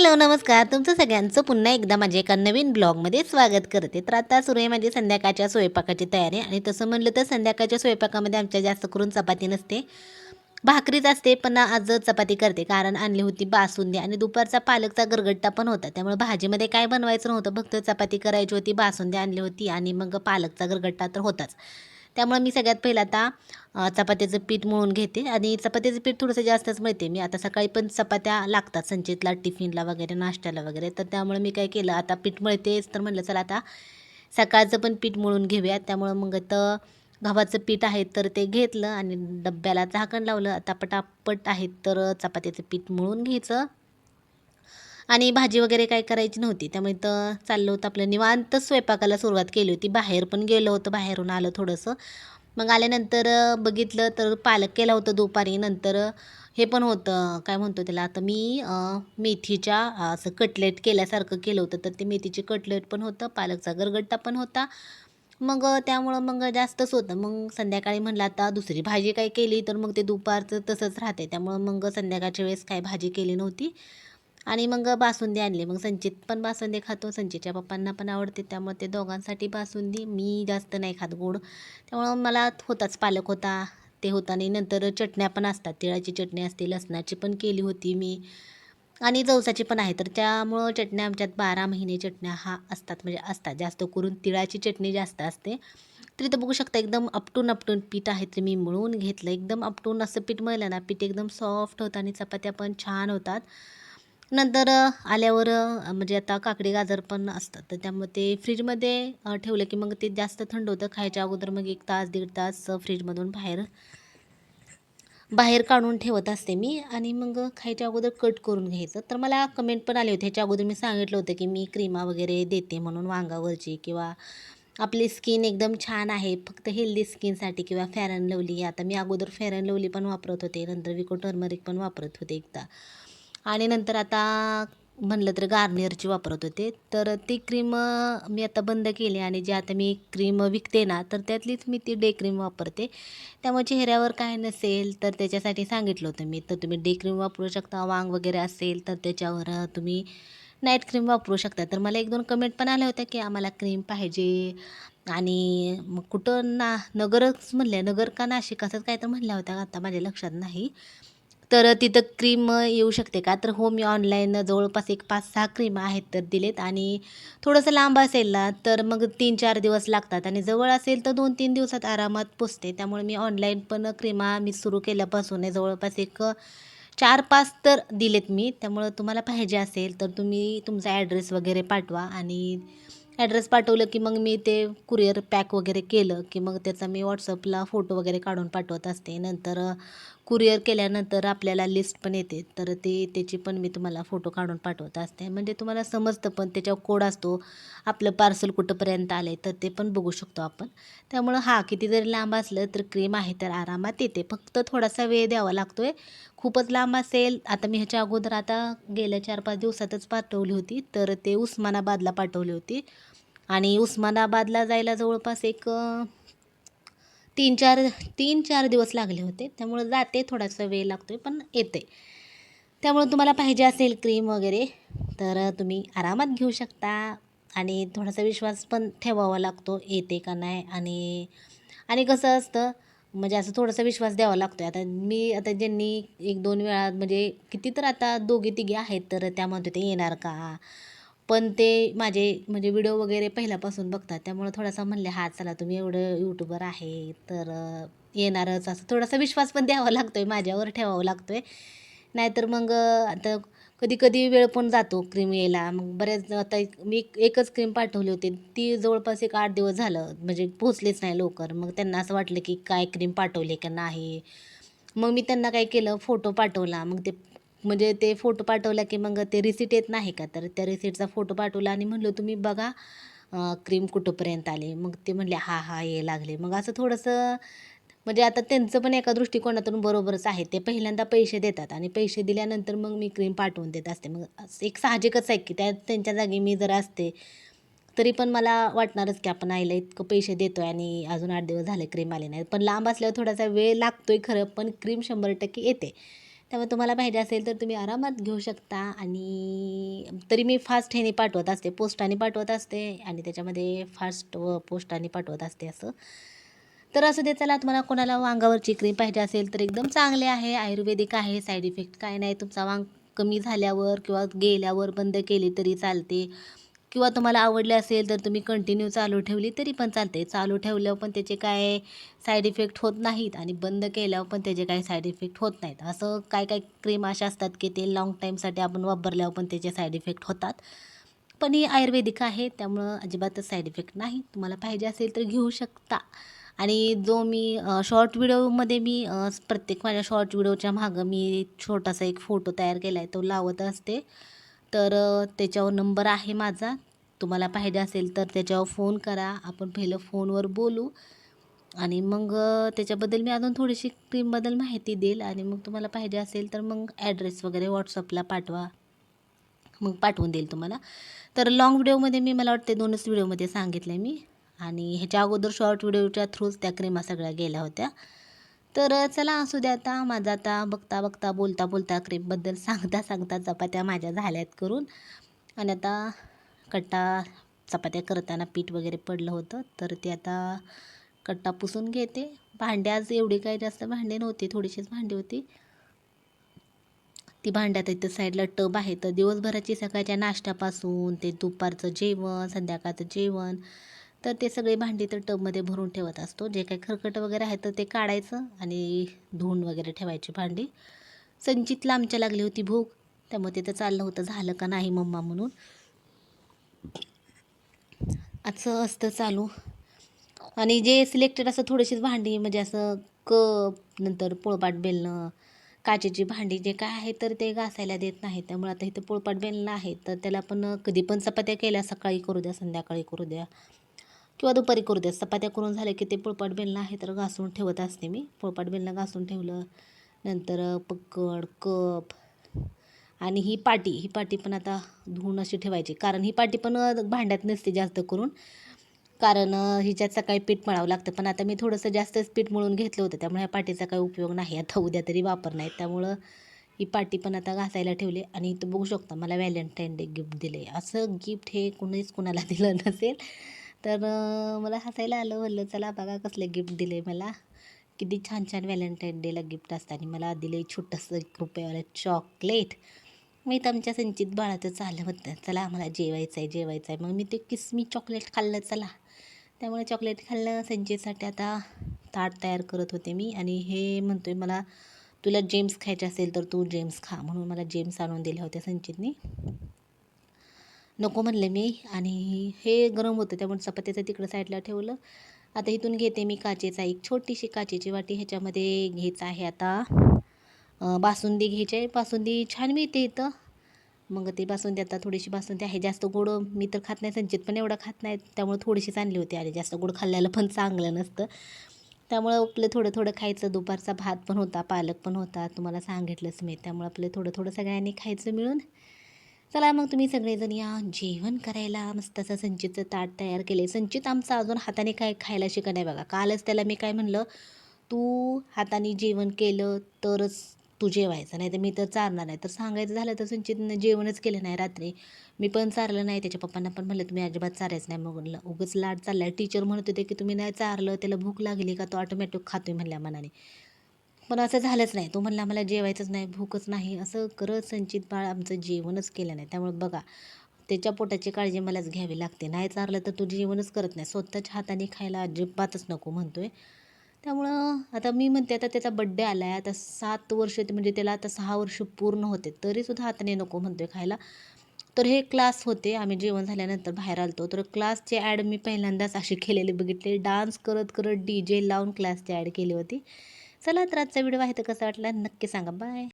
Hello नमस्कार. तुमचं सगळ्यांचं पुन्हा एकदा माझ्या एका नवीन ब्लॉगमध्ये स्वागत करते. तर आता सुरू आहे माझी संध्याकाळच्या स्वयंपाकाची तयारी. आणि तसं म्हणलं तर संध्याकाळच्या स्वयंपाकामध्ये आमच्या जास्त करून चपाती नसते. भाकरीच असते पण आज चपाती करते. कारण आणली होती बासुंदी आणि दुपारचा पालकचा गरगट्टा पण होता. त्यामुळे भाजीमध्ये काय बनवायचं नव्हतं. फक्त चपाती करायची होती बासुंदी आणली होती आणि मग पालकचा गरगट्टा तर होताच. त्यामुळे मी सगळ्यात पहिलं आता चपात्याचं पीठ मळून घेते आणि चपात्याचं पीठ थोडंसं जास्तच मिळते मी. आता सकाळी पण चपात्या लागतात संचितला टिफिनला वगैरे नाश्त्याला वगैरे. तर त्यामुळे मी काय केलं आता पीठ मळतेच तर म्हणलं चला आता सकाळचं पण पीठ मळून घेऊया. त्यामुळं मग तर गव्हाचं पीठ आहे तर ते घेतलं आणि डब्याला झाकण लावलं. आता पटापट आहेत तर चपात्याचं पीठ मळून घ्यायचं. आणि भाजी वगैरे काय करायची नव्हती. त्यामुळे तर चाललं होतं आपलं निवांत स्वयंपाकाला सुरुवात केली होती. बाहेर पण गेलो होतं बाहेरून आलं थोडंसं. मग आल्यानंतर बघितलं तर पालक केला होतं दुपारी. नंतर हे पण होतं काय म्हणतो त्याला आता मी मेथीच्या असं कटलेट केल्यासारखं केलं होतं. तर ते मेथीचे कटलेट पण होतं पालकचा गरगट्टा पण होता. मग त्यामुळं मग जास्तच होतं. मग संध्याकाळी म्हणलं आता दुसरी भाजी काय केली तर मग ते दुपारचं तसंच राहते त्यामुळं मग संध्याकाळच्या वेळेस काय भाजी केली नव्हती. आणि मग बासुंदी आणली. मग संचित पण बासुंदी खातो. संचितच्या पप्पांना पण आवडते. त्यामुळे ते दोघांसाठी बासुंदी मी जास्त नाही खात गोड. त्यामुळं मला होताच पालक होता. ते होता आणि नंतर चटण्या पण असतात. तिळाची चटणी असते. लसणाची पण केली होती मी. आणि जवसाची पण आहे. तर त्यामुळं चटण्या आमच्यात बारा महिने चटण्या हा असतात. म्हणजे असतात. जास्त करून तिळाची चटणी जास्त असते. तरी तर बघू शकता एकदम अपटून अपटून पीठ आहे ते मी मळून घेतलं. एकदम अपटून असं पीठ मळलं ना पीठ एकदम सॉफ्ट होतं आणि चपात्या पण छान होतात. नंतर आल्यावर म्हणजे आता काकडी गाजर पण असतात. तर त्यामुळे ते फ्रीजमध्ये ठेवलं की मग ते जास्त थंड होतं. खायच्या अगोदर मग एक तास दीड तास फ्रीजमधून बाहेर बाहेर काढून ठेवत असते मी. आणि मग खायच्या अगोदर कट करून घ्यायचं. तर मला कमेंट पण आले होते. ह्याच्या अगोदर मी सांगितलं होतं की मी क्रीमा वगैरे देते म्हणून वांगावरची किंवा आपली स्किन एकदम छान आहे. फक्त हेल्दी स्किनसाठी किंवा फेअर अँड लवली. आता मी अगोदर फेअर अँड लवली पण वापरत होते. नंतर विको टर्मरिक पण वापरत होते एकदा. आणि नंतर आता म्हणलं तर गार्नियरची वापरत होते. तर ती क्रीम मी आता बंद केली आणि जी आता मी क्रीम विकते ना तर त्यातलीच मी ती डे क्रीम वापरते. त्यामुळे चेहऱ्यावर काय नसेल तर त्याच्यासाठी सांगितलं होतं मी. तर तुम्ही डे क्रीम वापरू शकता वांग वगैरे असेल तर त्याच्यावर तुम्ही नाईट क्रीम वापरू शकता. तर मला एक दोन कमेंट पण आल्या होत्या की आम्हाला क्रीम पाहिजे. आणि मग कुठं ना नगरच म्हणल्या नगर का नाशिक असंच काय तर म्हणल्या होत्या. आता माझ्या लक्षात नाही. तर तिथं क्रीम येऊ शकते का? तर हो मी ऑनलाईन जवळपास एक पाच सहा क्रीम आहेत तर दिलेत आणि थोडंसं लांब असेल ना तर मग तीन चार दिवस लागतात आणि जवळ असेल तर दोन तीन दिवसात आरामात पोचते. त्यामुळे मी ऑनलाईन पण क्रीमा मी सुरू केल्यापासून आहे जवळपास एक चार पाच तर दिलेत मी. त्यामुळं तुम्हाला पाहिजे असेल तर तुम्ही तुमचा ॲड्रेस वगैरे पाठवा आणि ॲड्रेस पाठवलं की मग मी ते कुरिअर पॅक वगैरे केलं की मग त्याचा मी व्हॉट्सअपला फोटो वगैरे काढून पाठवत असते. नंतर कुरिअर केल्यानंतर आपल्याला लिस्ट पण येते. तर ते त्याची पण मी तुम्हाला फोटो काढून पाठवत असते. म्हणजे तुम्हाला समजतं पण त्याच्यावर कोड असतो. आपलं पार्सल कुठंपर्यंत आलं आहे तर ते पण बघू शकतो आपण. त्यामुळं हा किती जरी लांब असलं तर क्रीम आहे तर आरामात येते. फक्त थोडासा वेळ द्यावा लागतो आहे खूपच लांब असेल. आता मी ह्याच्या अगोदर आता गेल्या चार पाच दिवसातच पाठवली होती. तर ते उस्मानाबादला पाठवली होती. आणि उस्मानाबादला जायला जवळपास एक तीन चार तीन चार दिवस लागले होते. त्यामुळं जाते थोडासा वेळ लागतो आहे पण येते. त्यामुळं तुम्हाला पाहिजे असेल क्रीम वगैरे तर तुम्ही आरामात घेऊ शकता. आणि थोडासा विश्वास पण ठेवावा लागतो येते का नाही. आणि आणि कसं असतं म्हणजे असं थोडासा विश्वास द्यावा लागतो आता मी आता ज्यांनी एक दोन वेळा म्हणजे किती तर आता दोघी तिघी आहेत तर त्यामध्ये ते येणार का? पण ते माझे म्हणजे व्हिडिओ वगैरे पहिल्यापासून बघतात त्यामुळं थोडासा म्हणले हा चला तुम्ही एवढं यूट्यूबर आहे तर येणारच. असं थोडासा विश्वास पण द्यावा लागतो आहे माझ्यावर ठेवावा लागतो आहे नाहीतर मग आता कधी कधी वेळ पण जातो क्रीम यायला. मग बऱ्याच आता एक मी एक- एकच क्रीम पाठवली होती. ती जवळपास एक आठ दिवस झालं. म्हणजे पोचलीच नाही लवकर. मग त्यांना असं वाटलं की काय क्रीम पाठवली का नाही? मग मी त्यांना काय केलं? फोटो पाठवला. मग ते म्हणजे ते फोटो पाठवला की मग ते रिसिट येत नाही का? तर त्या रिसिटचा फोटो पाठवला आणि म्हणलं तुम्ही बघा क्रीम कुठंपर्यंत आले? मग ते म्हणले हा हा ये लागले. मग असं थोडंसं म्हणजे आता त्यांचं पण एका दृष्टिकोनातून बरोबरच आहे. ते पहिल्यांदा पैसे देतात आणि पैसे दिल्यानंतर मग मी क्रीम पाठवून देत असते. मग असं एक साहजिकच आहे की त्या त्यांच्या जागी मी जर असते तरी पण मला वाटणारच की आपण आईला इतकं पैसे देतो आहे आणि अजून आठ दिवस झाले क्रीम आले नाही पण लांब असल्यावर थोडासा वेळ लागतो आहे खरं पण क्रीम शंभर टक्के येते. त्यामुळे तुम्हाला पाहिजे असेल तर तुम्ही आरामात घेऊ शकता आणि तरी मी फास्ट ह्याने पाठवत असते पोस्टाने पाठवत असते आणि त्याच्यामध्ये फास्ट व पोस्टाने पाठवत असते असं. तर असं दे चला तुम्हाला कोणाला वांगावरची क्रीम पाहिजे असेल तर एकदम चांगले आहे. आयुर्वेदिक आहे साईड इफेक्ट काय नाही. तुमचा वांग कमी झाल्यावर किंवा गेल्यावर बंद केली तरी चालते. किंवा तुम्हाला आवडले असेल तर तुम्ही कंटिन्यू चालू ठेवली तरी पण चालते. चालू ठेवल्यावर पण त्याचे काय साईड इफेक्ट होत नाहीत आणि बंद केल्यावर पण त्याचे काही साईड इफेक्ट होत नाहीत. असं काय काय क्रीम अशा असतात की ते लाँग टाईमसाठी आपण वापरल्यावर पण त्याचे साईड इफेक्ट होतात. पण ही आयुर्वेदिक आहे त्यामुळं अजिबातच साईड इफेक्ट नाही. तुम्हाला पाहिजे असेल तर घेऊ शकता. आणि जो मी शॉर्ट व्हिडिओमध्ये मी प्रत्येक माझ्या शॉर्ट व्हिडिओच्या मागं मी छोटासा एक फोटो तयार केला आहे तो लावत असते. तर त्याच्यावर नंबर आहे माझा. तुम्हाला पाहिजे असेल तर त्याच्यावर फोन करा. आपण पहिलं फोनवर बोलू. आणि मग त्याच्याबद्दल मी अजून थोडीशी क्रीमबद्दल माहिती देईल. आणि मग तुम्हाला पाहिजे असेल तर मग ॲड्रेस वगैरे व्हॉट्सअपला पाठवा. मग पाठवून देईल तुम्हाला. तर लाँग व्हिडिओमध्ये मी मला वाटते दोनच व्हिडिओमध्ये सांगितलं आहे मी. आणि ह्याच्या अगोदर शॉर्ट व्हिडिओच्या थ्रूच त्या क्रीमा सगळ्या गेल्या होत्या. तर चला असू द्या आता. माझा आता बघता बघता बोलता बोलता क्रीमबद्दल सांगता सांगता चपात्या माझ्या झाल्यात करून. आणि आता कट्टा चपात्या करताना पीठ वगैरे पडलं होतं. तर ते आता कट्टा पुसून घेते. भांडे आज एवढी काही जास्त भांडे नव्हती. थोडीशीच भांडी होती. ती भांड्यात इथं साईडला टब आहे. तर दिवसभराची सकाळच्या नाश्त्यापासून ते दुपारचं जेवण संध्याकाळचं जेवण तर ते सगळे भांडी तर टबमध्ये भरून ठेवत असतो. जे काही खरकट वगैरे आहे तर ते काढायचं आणि धुवून वगैरे ठेवायची भांडी. संचितला आमच्या लागली होती भूक त्यामुळे तिथं चाललं होतं. झालं का नाही मम्मा म्हणून. असं असतं चालू. आणि जे सिलेक्टेड असं थोडीशीच भांडी म्हणजे असं कप नंतर पोळपाट बेलणं काचेची भांडी जे काय आहे तर ते घासायला देत नाही. त्यामुळे आता इथं पोळपाट बेलणं आहे तर त्याला पण कधी पण चपात्या केल्या सकाळी करू द्या संध्याकाळी करू द्या. किंवा दुपारी करू द्या चपात्या करून झाल्या की ते पोळपाट बेलणं आहे तर घासून ठेवत असते मी. पोळपाट बेलणं घासून ठेवलं. नंतर पकड कप आणि ही पाटी. ही पाटी पण आता धुवून अशी ठेवायची. कारण ही पाटी पण भांड्यात नसते जास्त करून. कारण हिच्यात सकाळी पीठ मळावं लागतं. पण आता मी थोडंसं जास्तच पीठ मळून घेतलं होतं. त्यामुळे ह्या पाटीचा काही उपयोग नाही. आता उद्या तरी वापर नाही. त्यामुळं ही पाटी पण आता घासायला ठेवली. आणि इथं बघू शकता मला व्हॅलेंटाईन डे गिफ्ट दिले असं गिफ्ट हे कुणीच कुणाला दिलं नसेल. तर मला हसायला आलं म्हणलं चला बघा कसले गिफ्ट दिले मला. किती छान छान व्हॅलेंटाईन डेला गिफ्ट असतं आणि मला दिले छोटंसं एक रुपयावाला चॉकलेट मी तर आमच्या संचित बाळाचं चाललं होतं चला आम्हाला जेवायचं आहे जेवायचं आहे मग मी ते किसमी चॉकलेट खाल्लं चला. त्यामुळे चॉकलेट खाल्लं संचितसाठी आता ताट तयार करत होते मी आणि हे म्हणतोय मला तुला जेम्स खायचे असेल तर तू जेम्स खा. म्हणून मला जेम्स आणून दिले होते संचितनी. नको म्हणले मी. आणि हे गरम होतं त्यामुळे चपात्याचं तिकडं साईडला ठेवलं. आता इथून घेते मी काचेचा एक छोटीशी काचेची वाटी ह्याच्यामध्ये घ्यायचं आहे आता. बासुंदी घ्यायची आहे. बासुंदी छान मिळते इथं. मग ते बासुंदी आता थोडीशी बासुंदी आहे. जास्त गोड मी तर खात नाही संचित पण एवढा खात नाही. त्यामुळे थोडीशीच आणली होती आणि जास्त गोड खाल्ल्याला पण चांगलं नसतं. त्यामुळं आपलं थोडं थोडं खायचं. दुपारचा भात पण होता पालक पण होता. तुम्हाला सांगितलंच मी. त्यामुळे आपलं थोडं थोडं सगळ्यांनी खायचं मिळून चला मग तुम्ही सगळेजण या. जेवण करायला मस्त असं संचितचं ताट तयार केले संचित आमचा अजून हाताने काय खायला शिकत नाही बघा. कालच त्याला मी काय म्हणलं तू हाताने जेवण केलं तरच तू जेवायचं नाही तर मी तर चारणार नाही. तर सांगायचं झालं तर संचितनं जेवणच केलं नाही रात्री. मी पण चारलं नाही. त्याच्या पप्पांना पण म्हणलं तुम्ही अजिबात चारायचं नाही. मग म्हणलं उगच लाड चाललाय. टीचर म्हणत होते की तुम्ही नाही चारलं त्याला भूक लागली का तो ऑटोमॅटिक खातोय म्हणल्या मनाने. पण असं झालंच नाही. तो म्हणला मला जेवायचंच नाही भूकच नाही. असं करत संचित बाळ आमचं जेवणच केलं नाही. त्यामुळे बघा त्याच्या पोटाची काळजी मलाच घ्यावी लागते. नाही चारलं तर तू जेवणच करत नाही. स्वतःच्या हाताने खायला अजिबातच नको म्हणतोय. त्यामुळं आता मी म्हणते आता त्याचा बड्डे आला आहे आता सात वर्ष ते म्हणजे त्याला आता सहा वर्ष पूर्ण होते. तरीसुद्धा हाताने नको म्हणतोय खायला. तर हे क्लास होते. आम्ही जेवण झाल्यानंतर बाहेर आलतो. तर क्लासचे ॲड मी पहिल्यांदाच अशी केलेली बघितले. डान्स करत करत डी जे लावून क्लासची ॲड केली होती. चला तर आजचा व्हिडिओ आहे तर कसा वाटला नक्की सांगा. बाय.